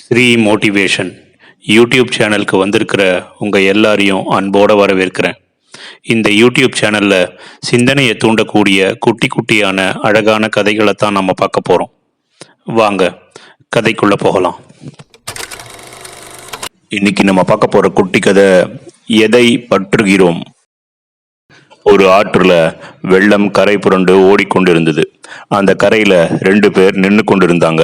Sri motivation YouTube சேனலுக்கு வந்திருக்கிற உங்கள் எல்லாரையும் அன்போடு வரவேற்கிறேன். இந்த யூடியூப் சேனலில் சிந்தனையை தூண்டக்கூடிய குட்டி குட்டியான அழகான கதைகளை தான் நம்ம பார்க்க போகிறோம் வாங்க கதைக்குள்ளே போகலாம். இன்னைக்கு நம்ம பார்க்க போகிற குட்டி கதை எதை பற்றுகிறோம்? ஒரு ஆற்றுல வெள்ளம் கரை புரண்டு ஓடிக்கொண்டிருந்தது. அந்த கரையில ரெண்டு பேர் நின்று கொண்டிருந்தாங்க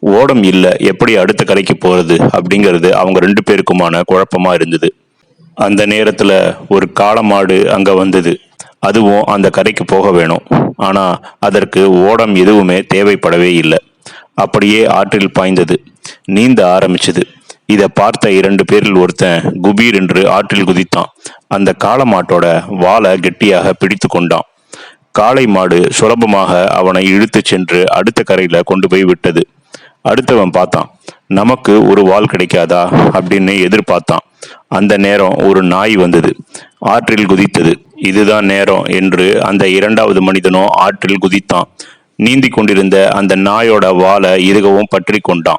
ஓடம் இல்லை எப்படி அடுத்த கரைக்கு போகிறது அப்படிங்கிறது அவங்க ரெண்டு பேருக்குமான குழப்பமா இருந்தது. அந்த நேரத்தில் ஒரு காளமாடு அங்கே வந்தது. அதுவும் அந்த கரைக்கு போக வேணும். ஆனால் அதற்கு ஓடம் எதுவுமே தேவைப்படவே இல்லை. அப்படியே ஆற்றில் பாய்ந்தது. நீந்த ஆரம்பிச்சது. இதை பார்த்த இரண்டு பேரில் ஒருத்தன் குபீர் என்று ஆற்றில் குதித்தான். அந்த காளமாட்டோட வாழை கெட்டியாக பிடித்து கொண்டான். காளை மாடு சுலபமாக அவனை இழுத்துச் சென்று அடுத்த கரையில கொண்டு போய் விட்டது. அடுத்தவன் பார்த்தான். நமக்கு ஒரு வால் கிடைக்காதா? அப்படின்னு எதிர்பார்த்தான். அந்த நேரம் ஒரு நாய் வந்தது. ஆற்றில் குதித்தது. இதுதான் நேரம் என்று அந்த இரண்டாவது மனிதனும் ஆற்றில் குதித்தான். நீந்தி கொண்டிருந்த அந்த நாயோட வாலை இருகவும் பற்றி கொண்டான்.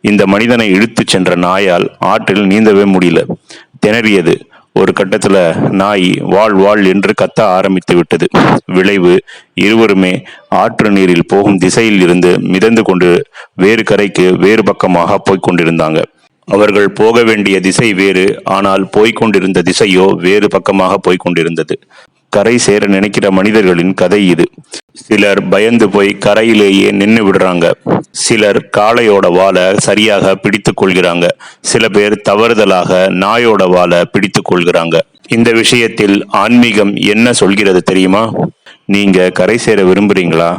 இந்த மனிதனை இழுத்துச் சென்ற நாயால் ஆற்றில் நீந்தவே முடியல. திணறியது. ஒரு கட்டத்தில் நாய் வாழ் வாழ் என்று கத்த ஆரம்பித்து விட்டது. விளைவு இருவருமே ஆற்று நீரில் போகும் திசையில் இருந்து மிதந்து கொண்டு வேறு கரைக்கு வேறு பக்கமாக போய்கொண்டிருந்தாங்க அவர்கள் போக வேண்டிய திசை வேறு ஆனால் போய்க் கொண்டிருந்த திசையோ வேறு பக்கமாக போய்க் கொண்டிருந்தது. கரை சேர நினைக்கிற மனிதர்களின் கதை இது. சிலர் பயந்து போய் கரையிலேயே நின்று விடுறாங்க. சிலர் காளையோட வாழை சரியாக பிடித்து கொள்கிறாங்க. சில பேர் தவறுதலாக நாயோட வாழை பிடித்து கொள்கிறாங்க. இந்த விஷயத்தில் ஆன்மீகம் என்ன சொல்கிறது தெரியுமா? நீங்க கரை சேர விரும்புறீங்களா?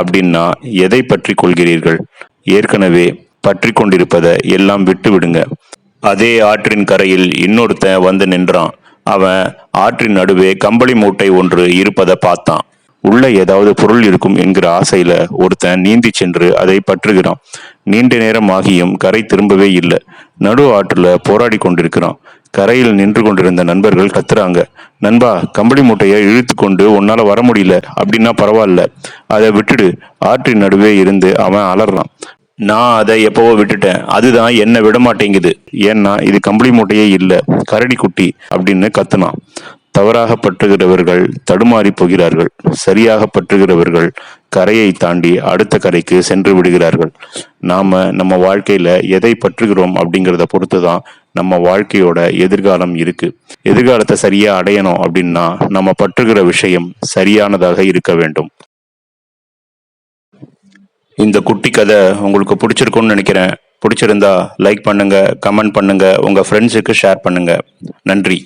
அப்படின்னா எதை பற்றி கொள்கிறீர்கள்? ஏற்கனவே பற்றி கொண்டிருப்பதை எல்லாம் விட்டு விடுங்க அதே ஆற்றின் கரையில் இன்னொருத்தன் வந்து நின்றான். அவன் ஆற்றின் நடுவே கம்பளி மூட்டை ஒன்று இருப்பதை பார்த்தான். உள்ள ஏதாவது பொருள் இருக்கும் என்கிற ஆசையில ஒருத்தன் நீந்தி சென்று அதை பற்றுகிறான். நீண்ட நேரம் ஆகியும் கரை திரும்பவே இல்லை. நடு ஆற்றுல போராடி கொண்டிருக்கிறான். கரையில் நின்று கொண்டிருந்த நண்பர்கள் கத்துறாங்க. நண்பா கம்பளி மூட்டையை இழுத்து கொண்டு உன்னால வர முடியல. அப்படின்னா பரவாயில்ல. அதை விட்டுடு. ஆற்றின் நடுவே இருந்து அவன் அலறான். நான் அதை எப்பவோ விட்டுட்டேன். அதுதான் என்ன விட மாட்டேங்குது ஏன்னா இது கம்பளி மூட்டையே இல்ல. கரடி குட்டி அப்படின்னு கத்துனான். தவறாக பற்றுகிறவர்கள் தடுமாறி போகிறார்கள். சரியாக பற்றுகிறவர்கள் கரையை தாண்டி அடுத்த கரைக்கு சென்று விடுகிறார்கள். நாம நம்ம வாழ்க்கையில எதை பற்றுகிறோம் அப்படிங்கிறத பொறுத்து தான் நம்ம வாழ்க்கையோட எதிர்காலம் இருக்கு. எதிர்காலத்தை சரியா அடையணும் அப்படின்னா நம்ம பற்றுகிற விஷயம் சரியானதாக இருக்க வேண்டும். இந்த குட்டி கதை உங்களுக்கு பிடிச்சிருக்கும்னு நினைக்கிறேன். பிடிச்சிருந்தா லைக் பண்ணுங்க கமெண்ட் பண்ணுங்க உங்க ஃப்ரெண்ட்ஸுக்கு ஷேர் பண்ணுங்க. நன்றி.